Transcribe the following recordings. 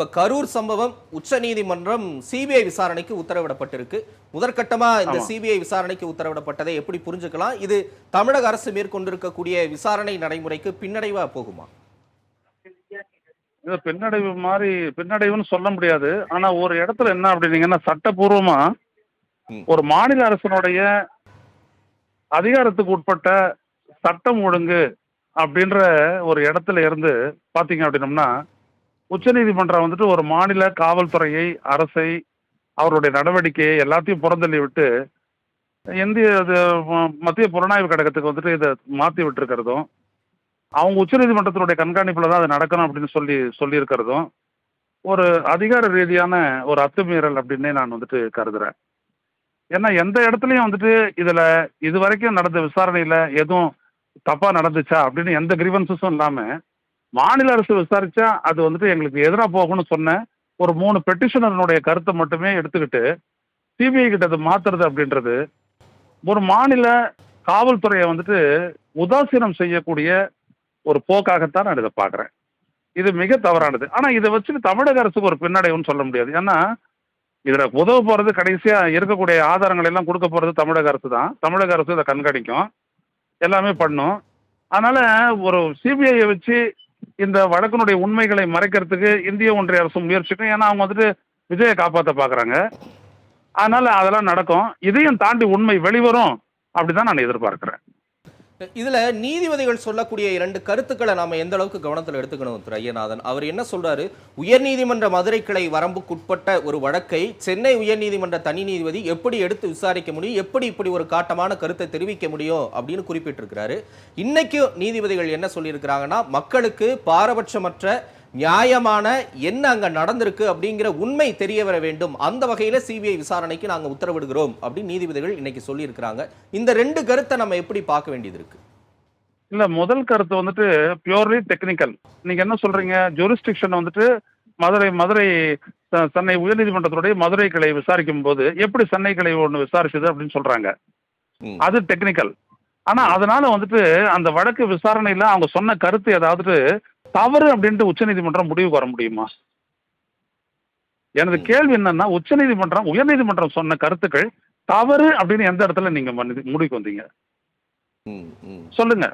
இப்ப கரூர் சம்பவம் உச்சநீதிமன்றம் சிபிஐ விசாரணைக்கு உத்தரவிடப்பட்டிருக்கு முதற்கட்டமா இந்த. சிபிஐ விசாரணைக்கு உத்தரவிடப்பட்டதை எப்படி புரிஞ்சுக்கலாம் இது தமிழக அரசு மேற்கொண்டிருக்கக்கூடிய விசாரணை நடைமுறைக்கு பின்னடைவா போகுமா இது பின்னடைவு மாதிரி பின்னடைவுன்னு சொல்ல முடியாது ஆனா ஒரு இடத்துல என்ன அப்படின்னீங்கன்னா சட்டபூர்வமா ம். ஒரு மாநில அரசினுடைய அதிகாரத்துக்கு உட்பட்ட சட்டம் ஒழுங்கு அப்படின்ற ஒரு இடத்துல இருந்து பாத்தீங்க அப்படின்னம்னா உச்சநீதிமன்றம் வந்துட்டு ஒரு மாநில காவல்துறையை அரசை அவருடைய நடவடிக்கையை எல்லாத்தையும் புறந்தள்ளி விட்டு இந்திய இது, மத்திய புலனாய்வு கழகத்துக்கு வந்துட்டு இதை மாற்றி விட்டுருக்கிறதும் அவங்க உச்சநீதிமன்றத்தினுடைய கண்காணிப்பில் தான் அது நடக்கணும் அப்படின்னு சொல்லி சொல்லியிருக்கிறதும் ஒரு அதிகார ரீதியான ஒரு அத்துமீறல் அப்படின்னே நான் வந்துட்டு கருதுறேன். ஏன்னா எந்த இடத்துலையும் வந்துட்டு இதில் இது வரைக்கும் நடந்த விசாரணையில் எதுவும் தப்பாக நடந்துச்சா அப்படின்னு எந்த கிரீவன்சஸும் இல்லாமல் மாநில அரசு விசாரிச்சா அது வந்துட்டு எங்களுக்கு எதிராக போகும்னு சொன்ன ஒரு மூணு பெட்டிஷனருடைய கருத்தை மட்டுமே எடுத்துக்கிட்டு சிபிஐ கிட்ட அது மாத்துறது அப்படின்றது. ஒரு மாநில காவல்துறையை வந்துட்டு உதாசீனம் செய்யக்கூடிய ஒரு போக்காகத்தான் நான் இதை பார்க்குறேன். இது மிக தவறானது. ஆனால் இதை வச்சுட்டு தமிழக அரசுக்கு ஒரு பின்னடைவுன்னு சொல்ல முடியாது. ஏன்னா இதில் உதவ போகிறது கடைசியாக இருக்கக்கூடிய ஆதாரங்கள் எல்லாம் கொடுக்க போகிறது தமிழக அரசு தான் தமிழக அரசு இதை கண்காணிக்கும். எல்லாமே பண்ணும். அதனால் ஒரு சிபிஐயை வச்சு இந்த வழக்கினுடைய உண்மைகளை மறைக்கிறதுக்கு இந்திய ஒன்றிய அரசு முயற்சிக்கும். ஏன்னா அவங்க வந்துட்டு விஜயை காப்பாற்ற பார்க்குறாங்க அதனால் அதெல்லாம் நடக்கும். இதையும் தாண்டி உண்மை வெளிவரும் அப்படி தான் நான் எதிர்பார்க்குறேன். இதில் நீதிபதிகள் சொல்லக்கூடிய இரண்டு கருத்துக்களை நாம் எந்த அளவுக்கு கவனத்தில் எடுத்துக்கணும் திரு ஐயநாதன்? அவர் என்ன சொல்கிறாரு உயர்நீதிமன்ற மதுரை கிளை வரம்புக்குட்பட்ட ஒரு வழக்கை சென்னை உயர்நீதிமன்ற தனி நீதிபதி எப்படி எடுத்து விசாரிக்க முடியும் எப்படி இப்படி ஒரு காட்டமான கருத்தை தெரிவிக்க முடியும் அப்படின்னு குறிப்பிட்டிருக்கிறாரு. இன்னைக்கு நீதிபதிகள் என்ன சொல்லியிருக்கிறாங்கன்னா மக்களுக்கு பாரபட்சமற்ற நியாயமான என்ன அங்க நடந்திருக்கு அப்படிங்கிற உண்மை தெரிய வர வேண்டும். அந்த வகையில சிபிஐ விசாரணைக்கு நாங்க உத்தரவிடுகிறோம் அப்படின்னு நீதிபதிகள் இன்னைக்கு சொல்லியிருக்கிறாங்க. இந்த ரெண்டு கருத்தை நம்ம எப்படி பார்க்க வேண்டியது இருக்கு? இல்ல முதல் கருத்து வந்துட்டு பியூர்லி டெக்னிக்கல் நீங்க என்ன சொல்றீங்க? ஜூரிஸ்டிக்ஷன் வந்துட்டு மதுரை மதுரை சென்னை உயர்நீதிமன்றத்துடைய மதுரை கிளை விசாரிக்கும் போது எப்படி சென்னை கிளை ஒன்று விசாரிச்சது அப்படின்னு சொல்றாங்க. அது டெக்னிக்கல் ஆனா அதனால வந்துட்டு அந்த வழக்கு விசாரணையில அவங்க சொன்ன கருத்து ஏதாவது தவறு அப்படின்ட்டு உச்சநீதிமன்றம் முடிவுக்கு வர முடியுமா எனது. கேள்வி என்னன்னா உச்சநீதிமன்றம் உயர்நீதிமன்றம் சொன்ன கருத்துக்கள் தவறு அப்படின்னு எந்த இடத்துல நீங்க முடிவுக்கு வந்தீங்க சொல்லுங்க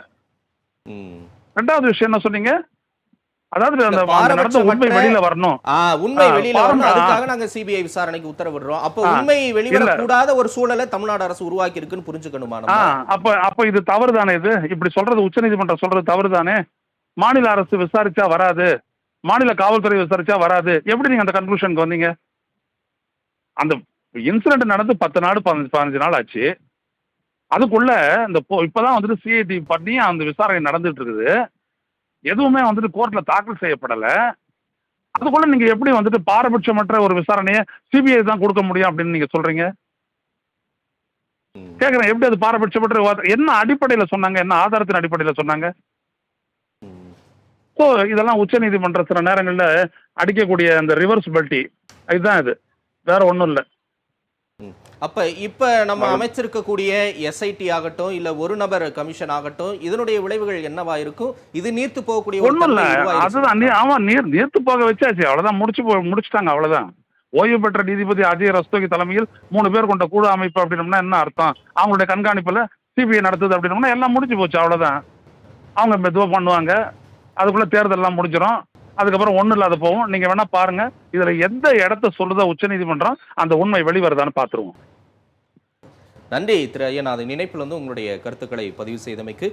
ம். ரெண்டாவது விஷயம் என்ன சொன்னீங்க அதாவது அந்த நடந்த உண்மை வெளியில வரணும். உண்மை வெளியில வரணும். அதுக்காக நாங்க சிபிஐ விசாரணைக்கு உத்தரவிடுறோம். அப்ப உண்மை வெளிவரக்கூடாத ஒரு சூழலை தமிழ்நாடு அரசு உருவாக்கி இருக்குன்னு புரிஞ்சுக்கணுமா அப்ப அப்ப இது தவறு தானே இது? இப்படி சொல்றது உச்சநீதிமன்றம் சொல்றது தவறு தானே மாநில அரசு விசாரிச்சா வராது. மாநில காவல்துறை விசாரிச்சா வராது. எப்படி நீங்க அந்த கன்க்ளூஷனுக்கு வந்தீங்க? அந்த இன்சிடென்ட் நடந்து பத்து நாள் பதினஞ்சு பதினஞ்சு நாள் ஆச்சு. அதுக்குள்ள இந்த இப்பதான் வந்துட்டு சிஐடி பண்ணி அந்த விசாரணை நடந்துட்டு இருக்குது. எதுவுமே வந்துட்டு கோர்ட்ல தாக்கல் செய்யப்படல. அதுக்குள்ள நீங்க எப்படி வந்துட்டு பாரபட்சமற்ற ஒரு விசாரணையை சிபிஐ தான் கொடுக்க முடியும் அப்படின்னு நீங்க சொல்றீங்க? ம், கேக்குறேன். எப்படி அது பாரபட்சமற்ற? என்ன அடிப்படையில சொன்னாங்க? என்ன ஆதாரத்தின் அடிப்படையில சொன்னாங்க. ஸோ இதெல்லாம் உச்சநீதிமன்ற சில நேரங்கள்ல அடிக்கக்கூடிய அந்த ரிவர்ஸ் பல்ட்டி இதுதான் இது. வேற ஒண்ணும் இல்ல. அப்ப இப்ப நம்ம அமைச்சிருக்கக்கூடிய எஸ்ஐடி ஆகட்டும் இல்ல ஒரு நபர் கமிஷன் ஆகட்டும் இதனுடைய விளைவுகள் என்னவா இருக்கும்? இது நீர்த்து போகக்கூடிய. அதுதான் ஆமா நீர் நீர்த்து போக வச்சாச்சு. அவ்வளவுதான் முடிச்சு போ முடிச்சுட்டாங்க அவ்வளவுதான். ஓய்வு பெற்ற நீதிபதி அஜய் ரஸ்தோகி தலைமையில் மூணு பேர் கொண்ட குழு அமைப்பு அப்படின்னம்னா என்ன அர்த்தம்? அவங்களுடைய கண்காணிப்புல சிபிஐ நடத்துது அப்படின்னம்னா எல்லாம் முடிஞ்சு போச்சு அவ்வளவுதான். அவங்க மெதுவா பண்ணுவாங்க. அதுக்குள்ள தேர்தல் எல்லாம் முடிஞ்சிடும் அதுக்கப்புறம் ஒன்றும் இல்லாத போவோம். நீங்கள் வேணால் பாருங்கள் இதில் எந்த இடத்த சொல்லுதோ உச்சநீதிமன்றம் அந்த உண்மை வெளிவருதான்னு பார்த்துருவோம் நன்றி திரு அதை நினைப்பில் வந்து உங்களுடைய கருத்துக்களை பதிவு செய்தமைக்கு